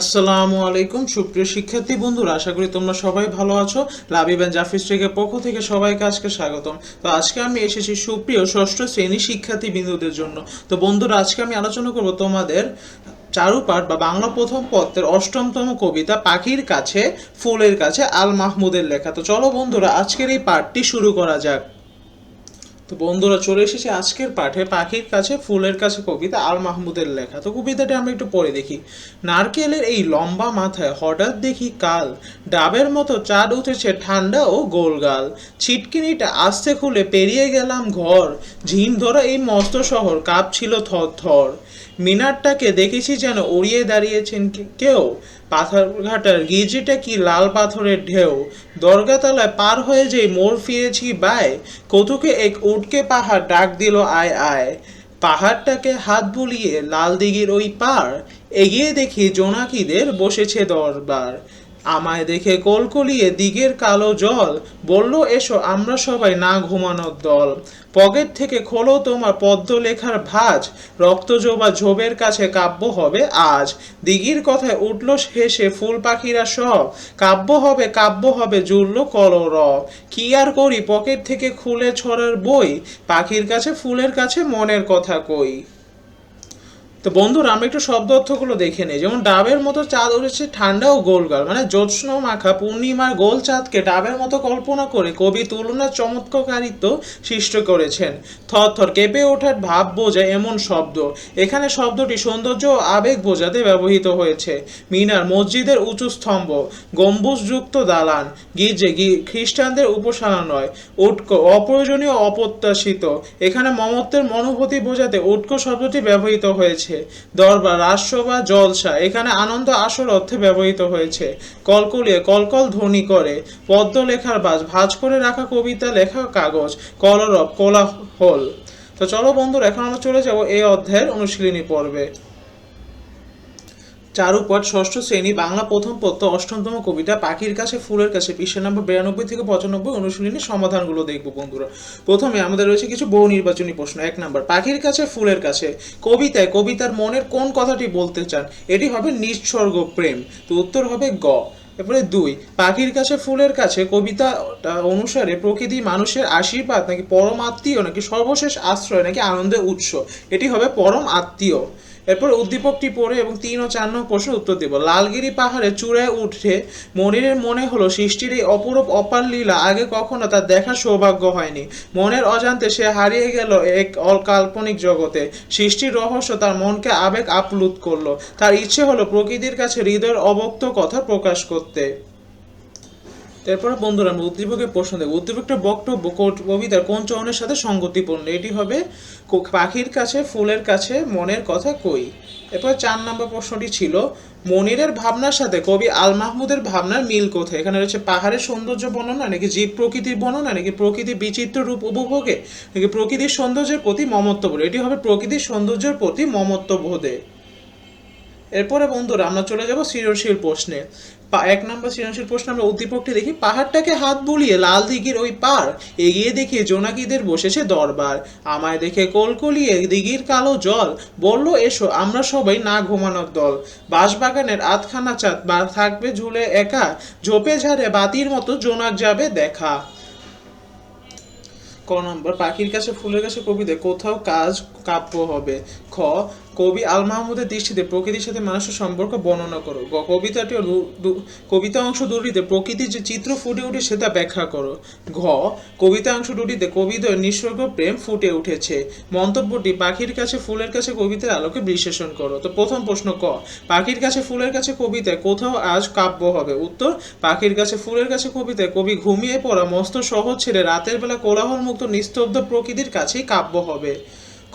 আসসালামু আলাইকুম। সুপ্রিয় শিক্ষার্থী বন্ধুরা, আশা করি তোমরা সবাই ভালো আছো। লাবিব অ্যান্ড জাফিস ট্রেকের পক্ষ থেকে সবাইকে আজকে স্বাগতম। তো আজকে আমি এসেছি সুপ্রিয় ষষ্ঠ শ্রেণি শিক্ষার্থী বিন্দুদের জন্য। তো বন্ধুরা, আজকে আমি আলোচনা করব তোমাদের চারুপাঠ বা বাংলা প্রথম পত্রের অষ্টমতম কবিতা পাখির কাছে, ফুলের কাছে আল মাহমুদের লেখা। তো চলো বন্ধুরা, আজকের এই পাঠটি শুরু করা যাক। তো বন্ধুরা চলে এসেছে আজকের পাঠে। পাখির কাছে, ফুলের কাছে কবিতা আল মাহমুদের লেখা। তো কবিতাটা আমরা একটু পড়ে দেখি। নারকেলের এই লম্বা মাথায় হঠাৎ দেখি কাল। ডাবের মতো চাঁদ উঠেছে ঠান্ডা ও গোলগাল। ছিটকিনিটা আস্তে খুলে পেরিয়ে গেলাম ঘর। ঝিম ধরা এই মস্ত শহর কাঁপছিল থর থর মিনারটাকে দেখেছি যেন উড়িয়ে দাঁড়িয়েছেন কেউ। পাথর ঘাটার গির্জিটা কি লাল পাথরের ঢেউ? দরগাতলায় পার হয়ে যেই মোড় ফিরেছি বাই, কৌতুকে এক উটকে পাহাড় ডাক দিল আয় আয়। পাহাড়টাকে হাত বুলিয়ে লাল দিঘির ওই পার, এগিয়ে দেখি জোনাকিদের বসেছে দরবার। আমায় দেখে কলকলিয়ে দিগের কালো জল। বলল, এসো, আমরা সবাই না ঘুমানোর দল। পকেট থেকে খোলো তোমার পদ্ম লেখার ভাঁজ রক্তজোবা ঝোবের কাছে কাব্য হবে আজ। দিঘির কথায় উঠল হেসে ফুল পাখিরা সব। কাব্য হবে কাব্য হবে, জুড়ল কলর কি আর করি? পকেট থেকে খুলে ছড়ার বই। পাখির কাছে, ফুলের কাছে মনের কথা কই? তো বন্ধুরা, আমরা একটু শব্দ অর্থগুলো দেখে নিই। যেমন, ডাবের মতো চাঁদ উঠেছে ঠান্ডা ও গোলগাল মানে জ্যোৎস্ন মাখা, পূর্ণিমার গোল চাঁদকে ডাবের মতো কল্পনা করে কবি তুলনার চমৎকারিত্ব সৃষ্টি করেছেন। থর থর কেঁপে ওঠার ভাব বোঝায় এমন শব্দ। এখানে শব্দটি সৌন্দর্য ও আবেগ বোঝাতে ব্যবহৃত হয়েছে। মিনার মসজিদের উঁচু স্তম্ভ, গম্বুজযুক্ত দালান, গির্জে গি- খ্রিস্টানদের উপাসনা নয় উৎক অপ্রয়োজনীয় অপ্রত্যাশিত। এখানে মমত্বের মনোভূতি বোঝাতে উৎক শব্দটি ব্যবহৃত হয়েছে। দরবার, রাজসভা, জলসা, এখানে আনন্দ আসর অর্থে ব্যবহৃত হয়েছে। কলকলিয়ে কলকল ধ্বনি করে। পদ্ম লেখার বাজ, ভাজ করে রাখা কবিতা, লেখা কাগজ, কলরব, কোলাহল। তো চলো বন্ধুরা, এখন আমরা চলে যাব এই অধ্যায়ের অনুশীলনী পর্বে। চারুপট ষষ্ঠ শ্রেণি বাংলা প্রথম পত্র অষ্টমতম কবিতা পাখির কাছে, ফুলের কাছে, পৃষ্ঠা নম্বর বিরানব্বই থেকে পঁচানব্বই অনুশীলনী সমাধানগুলো দেখব বন্ধুরা। প্রথমে আমাদের রয়েছে কিছু বহু নির্বাচনী প্রশ্ন। এক নম্বর, পাখির কাছে, ফুলের কাছে, কবিতায়, কবিতার মনের কোন কথাটি বলতে চান? এটি হবে নিঃসর্গ প্রেম। তো উত্তর হবে গ। এরপরে দুই, পাখির কাছে, ফুলের কাছে কবিতা অনুসারে প্রকৃতি মানুষের আশীর্বাদ নাকি পরম আত্মীয় নাকি সর্বশেষ আশ্রয় নাকি আনন্দের উৎস? এটি হবে পরম আত্মীয়। এরপর উদ্দীপকটি পড়ে এবং তিন ও চার নম্বর প্রশ্ন উত্তর দেব। লালগিরি পাহাড়ে চূড়ায় উঠে মনিরের মনে হলো সৃষ্টির এই অপরূপ অপার লীলা আগে কখনো তার দেখার সৌভাগ্য হয়নি। মনের অজান্তে সে হারিয়ে গেল এক অকাল্পনিক জগতে। সৃষ্টির রহস্য তার মনকে আবেগ আপ্লুত করল। তার ইচ্ছে হলো প্রকৃতির কাছে হৃদয়ের অবক্ত কথা প্রকাশ করতে। তারপরে বন্ধুরা আমরা উদ্দীপকের প্রশ্ন দেব উদ্দীপকটা বক্তব্য কবিতার কোন চরণের সাথে সঙ্গতিপূর্ণ এটি হবে পাখির কাছে, ফুলের কাছে, মনের কথা কই? এরপর চার নম্বর প্রশ্নটি ছিল, মনিরের ভাবনার সাথে কবি আল মাহমুদের ভাবনার মিল কোথায়? এখানে রয়েছে পাহাড়ের সৌন্দর্য বর্ণনা, নাকি জীব প্রকৃতির বর্ণনা, নাকি প্রকৃতির বিচিত্র রূপ উপভোগে, নাকি প্রকৃতির সৌন্দর্যের প্রতি মমত্ববোধ এটি হবে প্রকৃতির সৌন্দর্যের প্রতি মমত্ববোধে এরপরে বন্ধুরা আমরা চলে যাব সৃজনশীল প্রশ্নে। এক নম্বর সৃজনশীল প্রশ্ন আমরা উদ্দীপকটি দেখি, পাহাড়টাকে হাত বুলিয়ে লাল দিঘির ওই পার, এগিয়ে দেখি জোনাকিদের বসেছে দরবার। আমায় দেখে কলকলিয়ে দিঘির কালো জল, বলল, এসো, আমরা সবাই না ঘুমানোর দল। বাঁশবাগানের আধখানা চাঁদ বা, থাকবে ঝুলে একা, ঝোপে ঝাড়ে বাতির মতো জোনাক যাবে দেখা। ক নম্বর, পাখির কাছে ফুলের কাছে কবিতে কোথাও কাজ কাব্য হবে। খ কবি আল মাহমুদের দৃষ্টিতে প্রকৃতির সাথে মানুষের সম্পর্ক বর্ণনা করো। কবিতাটি কবিতা অংশ দুটিতে প্রকৃতির যে চিত্র ফুটে উঠে সেটা ব্যাখ্যা করো। ঘ, কবিতা অংশ দুটিতে কবিদের নিঃসর্গ প্রেম ফুটে উঠেছে। মন্তব্যটি পাখির কাছে ফুলের কাছে কবিতার আলোকে বিশ্লেষণ করো। তো প্রথম প্রশ্ন ক, পাখির কাছে ফুলের কাছে কবিতায় কোথাও আজ কাব্য হবে? উত্তর, পাখির কাছে ফুলের কাছে কবিতায় কবি ঘুমিয়ে পড়া মস্ত শহর ছেড়ে রাতের বেলা কোলাহলমুক্ত নিস্তব্ধ প্রকৃতির কাছেই কাব্য হবে।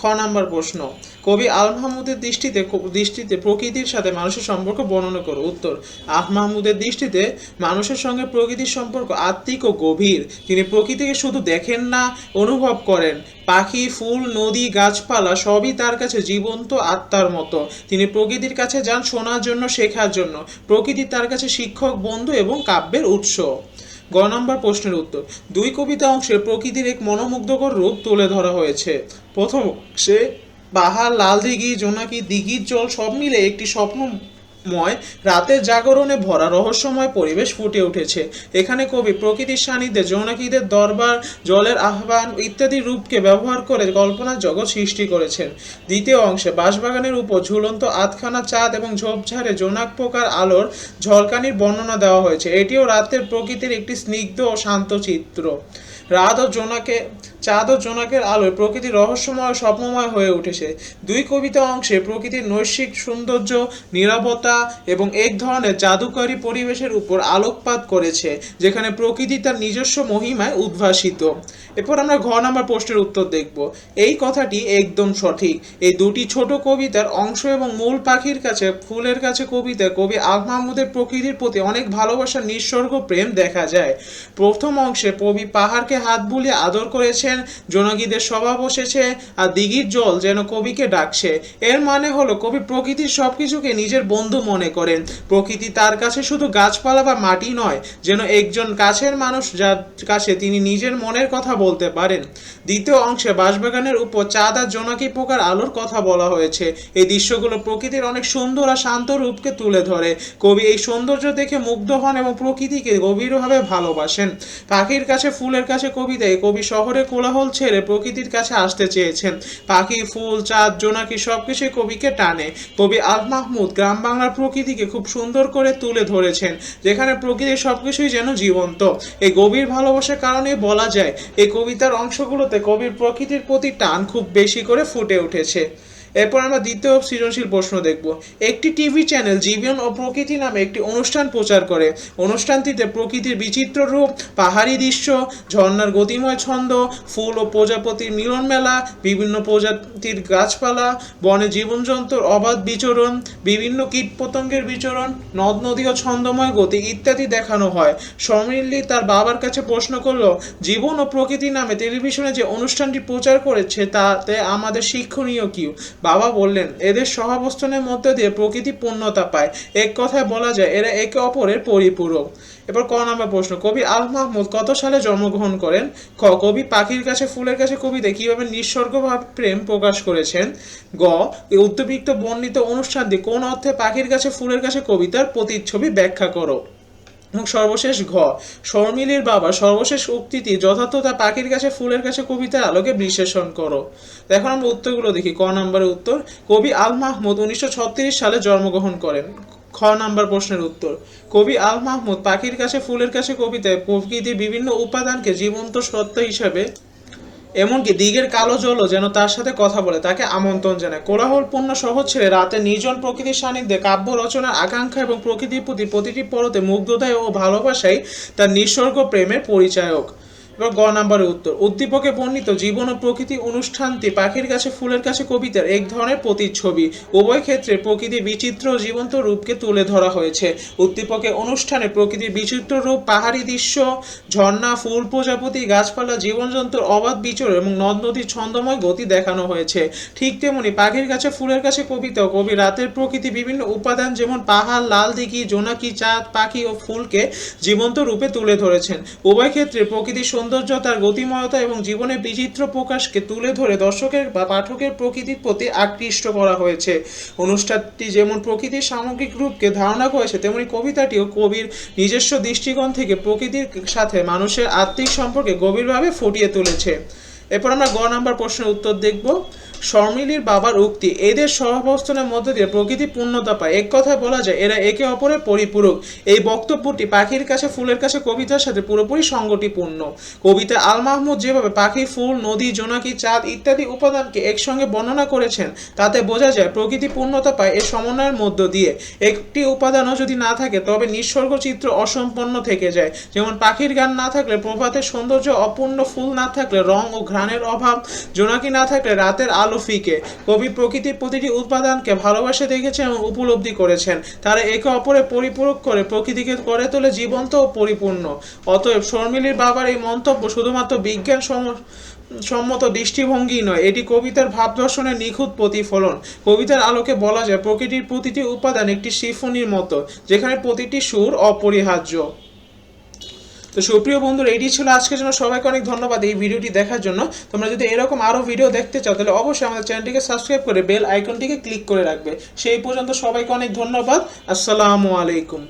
খ নাম্বার প্রশ্ন। কবি আল মাহমুদের দৃষ্টিতে দৃষ্টিতে প্রকৃতির সাথে মানুষের সম্পর্ক বর্ণনা করো। উত্তর আল মাহমুদের দৃষ্টিতে মানুষের সঙ্গে প্রকৃতির সম্পর্ক আত্মিক ও গভীর। তিনি প্রকৃতিকে শুধু দেখেন না, অনুভব করেন। পাখি, ফুল, নদী, গাছপালা সবই তার কাছে জীবন্ত আত্মার মতো। তিনি প্রকৃতির কাছে যান শোনার জন্য, শেখার জন্য। প্রকৃতি তার কাছে শিক্ষক, বন্ধু এবং কাব্যের উৎস। গ নম্বর প্রশ্নের উত্তর, দুই কবিতা অংশে প্রকৃতির এক মনোমুগ্ধকর রূপ তুলে ধরা হয়েছে। প্রথম সে পাহাড় লাল দিঘি জোনাকি দিঘির জল সব মিলে একটি স্বপ্ন ময় রাতের জাগরণে ভরা রহস্যময় পরিবেশ ফুটে উঠেছে। এখানে কবি প্রকৃতির সান্নিধ্যে জোনাকিদের দরবার, জলের আহ্বান ইত্যাদি রূপকে ব্যবহার করে কল্পনার জগৎ সৃষ্টি করেছেন। দ্বিতীয় অংশে বাঁশবাগানের উপর ঝুলন্ত আধখানা চাঁদ এবং ঝোপঝাড়ে জোনাক পোকার আলোর ঝলকানির বর্ণনা দেওয়া হয়েছে। এটিও রাতের প্রকৃতির একটি স্নিগ্ধ ও শান্ত চিত্র। রাত ও জোনাকে, চাঁদ ও জোনাকের আলোয় প্রকৃতি রহস্যময় স্বপ্নময় হয়ে উঠেছে। দুই কবিতা অংশে প্রকৃতির নৈশিক সৌন্দর্য নীরবতা এবং এক ধরনের জাদুকরী পরিবেশের উপর আলোকপাত করেছে, যেখানে প্রকৃতি তার নিজস্ব মহিমায় উদ্ভাসিত। এরপর আমরা ঘ নাম্বার প্রশ্নের উত্তর দেখব। এই কথাটি একদম সঠিক। এই দুটি ছোট কবিতার অংশ এবং মূল পাখির কাছে, ফুলের কাছে কবিতা, কবি আল মাহমুদের প্রকৃতির প্রতি অনেক ভালোবাসার নিঃস্বর্গ প্রেম দেখা যায়। প্রথম অংশে কবি পাহাড়কে হাত বুলিয়ে আদর করেছেন জনগীদের সভা বসেছে আর দিঘির জল যেন কবিকে ডাকছে। এর মানে হলো কবি প্রকৃতির সবকিছুকে নিজের বন্ধু মনে করেন, প্রকৃতি তার কাছে শুধু গাছপালা বা মাটি নয়, যেন একজন কাছের মানুষ যার কাছে তিনি নিজের মনের কথা বলতে পারেন। দ্বিতীয় অংশে বাঁশবাগানের উপর চাঁদ আর জোনাকি পোকার আলোর কথা বলা হয়েছে। এই দৃশ্যগুলো প্রকৃতির অনেক সুন্দর আর শান্ত রূপকে তুলে ধরে। কবি এই সৌন্দর্য দেখে মুগ্ধ হন এবং প্রকৃতিকে গভীরভাবে ভালোবাসেন। পাখির কাছে, ফুলের কাছে কবিতায় কবি শহরে কোলাহল ছেড়ে প্রকৃতির কাছে আসতে চেয়েছেন। পাখি, ফুল, চাঁদ, জোনাকি সবকিছুই কবিকে টানে। কবি আল মাহমুদ, গ্রাম বাংলার প্রকৃতিকে খুব সুন্দর করে তুলে ধরেছেন, যেখানে প্রকৃতির সবকিছুই যেন জীবন্ত। এই গভীর ভালোবাসার কারণে বলা যায়, এই কবিতার অংশগুলোতে কবির প্রকৃতির প্রতি টান খুব বেশি করে ফুটে উঠেছে। এরপর আমরা দ্বিতীয় সৃজনশীল প্রশ্ন দেখব। একটি টিভি চ্যানেল জীবন ও প্রকৃতি নামে একটি অনুষ্ঠান প্রচার করে। অনুষ্ঠানটিতে প্রকৃতির বিচিত্র রূপ, পাহাড়ি দৃশ্য, ঝর্ণার গতিময় ছন্দ, ফুল ও প্রজাপতির মিলন মেলা, বিভিন্ন প্রজাতির গাছপালা, বনে জীবনজন্তুর অবাধ বিচরণ, বিভিন্ন কীটপতঙ্গের বিচরণ, নদ নদী ও ছন্দময় গতি ইত্যাদি দেখানো হয়। সমৃল্লি তার বাবার কাছে প্রশ্ন করল, জীবন ও প্রকৃতি নামে টেলিভিশনে যে অনুষ্ঠানটি প্রচার করেছে, তাতে আমাদের শিক্ষণীয় কি? বাবা বললেন, এদের সহাবস্থানের মধ্যে দিয়ে প্রকৃতি পূর্ণতা পায়। এক কথায় বলা যায়, এরা একে অপরের পরিপূরক। এবার ক নাম্বার প্রশ্ন, কবি আল মাহমুদ কত সালে জন্মগ্রহণ করেন? খ কবি পাখির কাছে, ফুলের কাছে কবিতে কীভাবে নিঃস্বর্গভাবে প্রেম প্রকাশ করেছেন? গ এই উদ্যোগিক্ত বর্ণিত অনুষ্ঠানটি কোন অর্থে পাখির কাছে, ফুলের কাছে কবিতার প্রতিচ্ছবি ব্যাখ্যা করো? এবং সর্বশেষ ঘ, শর্মিলির বাবা সর্বশেষ উক্তিটি যথার্থতা পাখির কাছে, ফুলের কাছে কবিতার আলোকে বিশ্লেষণ করো। এখন আমরা উত্তরগুলো দেখি। ক নম্বরের উত্তর, কবি আল মাহমুদ উনিশশো ছত্রিশ সালে জন্মগ্রহণ করেন। খ নাম্বার প্রশ্নের উত্তর, কবি আল মাহমুদ পাখির কাছে, ফুলের কাছে কবিতায় প্রকৃতির বিভিন্ন উপাদানকে জীবন্ত সত্তা হিসাবে এমনকি দিগের কালো জলও যেন তার সাথে কথা বলে, তাকে আমন্ত্রণ জানায়। কোলাহলপূর্ণ শহর ছেড়ে রাতে নির্জন প্রকৃতির সান্নিধ্যে কাব্য রচনার আকাঙ্ক্ষা এবং প্রকৃতির প্রতি প্রতিটি পরতে মুগ্ধতায় ও ভালোবাসাই তার নিঃসর্গ প্রেমের পরিচায়ক। এবার গ নাম্বারের উত্তর। উদ্দীপকে বর্ণিত জীবন ও প্রকৃতি অনুষ্ঠানটি পাখির কাছে, ফুলের কাছে, কবিতার এক ধরনের প্রতিচ্ছবি। উভয় ক্ষেত্রে প্রকৃতির বিচিত্র জীবন্ত রূপকে তুলে ধরা হয়েছে। উদ্দীপকে অনুষ্ঠানে প্রকৃতির বিচিত্র রূপ, পাহাড়ি দৃশ্য, ঝর্ণা, ফুল প্রজাপতি, গাছপালা জীবনজন্তুর অবাধ বিচর এবং নদ নদীর ছন্দময় গতি দেখানো হয়েছে। ঠিক তেমনি পাখির কাছে, ফুলের কাছে কবিতা কবি রাতের প্রকৃতি বিভিন্ন উপাদান যেমন পাহাড়, লাল দিঘি, জোনাকি চাঁদ, পাখি ও ফুলকে জীবন্ত রূপে তুলে ধরেছেন। উভয় ক্ষেত্রে প্রকৃতির তার গতিময়তা এবং জীবনের বিচিত্র প্রকাশকে তুলে ধরে দর্শকের বা পাঠকের প্রকৃতির প্রতি আকৃষ্ট করা হয়েছে। অনুষ্ঠানটি যেমন প্রকৃতির সামগ্রিক রূপকে ধারণা করেছে, তেমনি কবিতাটিও কবির নিজস্ব দৃষ্টিকোণ থেকে প্রকৃতির সাথে মানুষের আত্মিক সম্পর্কে গভীরভাবে ফুটিয়ে তুলেছে। এরপর আমরা গ নাম্বার প্রশ্নের উত্তর দেখব। শর্মিলীর বাবার উক্তি। এদের সহাবস্থানের মধ্য দিয়ে প্রকৃতি পূর্ণতা পায়। এক কথায় বলা যায়, এরা একে অপরের পরিপূরক। এই বক্তব্যটি পাখির কাছে, ফুলের কাছে, কবিতার সাথে পুরোপুরি সঙ্গতিপূর্ণ। কবিতা আল মাহমুদ যেভাবে পাখি ফুল, নদী, জোনাকি, চাঁদ ইত্যাদি উপাদানকে একসঙ্গে বর্ণনা করেছেন, তাতে বোঝা যায় প্রকৃতি পূর্ণতা পায় এর সমন্বয়ের মধ্য দিয়ে। একটি উপাদানও যদি না থাকে, তবে নিঃসর্গ চিত্র অসম্পন্ন থেকে যায়। যেমন পাখির গান না থাকলে প্রভাতের সৌন্দর্য অপূর্ণ, ফুল না থাকলে রং ও ঘ্রাণের অভাব, জোনাকি না থাকলে রাতের আলো ফিকে। কবি প্রকৃতির প্রতিটি উপাদানকে ভালোবাসে দেখেছেন এবং উপলব্ধি করেছেন। তারা একে অপরে পরিপূরক করে প্রকৃতিকে করে তোলে জীবন্ত ও পরিপূর্ণ। অতএব শর্মিলির বাবার এই মন্তব্য শুধুমাত্র বিজ্ঞান সম সম্মত দৃষ্টিভঙ্গি নয়, এটি কবিতার ভাব দর্শনের নিখুঁত প্রতিফলন। কবিতার আলোকে বলা যায়, প্রকৃতির প্রতিটি উপাদান একটি সিম্ফনির মতো, যেখানে প্রতিটি সুর অপরিহার্য। তো সুপ্রিয় বন্ধুরা, এটি ছিল আজকের জন্য। সবাইকে অনেক ধন্যবাদ এই ভিডিওটি দেখার জন্য। তোমরা যদি এরকম আরও ভিডিও দেখতে চাও, তাহলে অবশ্যই আমাদের চ্যানেলটিকে সাবস্ক্রাইব করে বেল আইকনটিকে ক্লিক করে রাখবে। সেই পর্যন্ত সবাইকে অনেক ধন্যবাদ। আসসালামু আলাইকুম।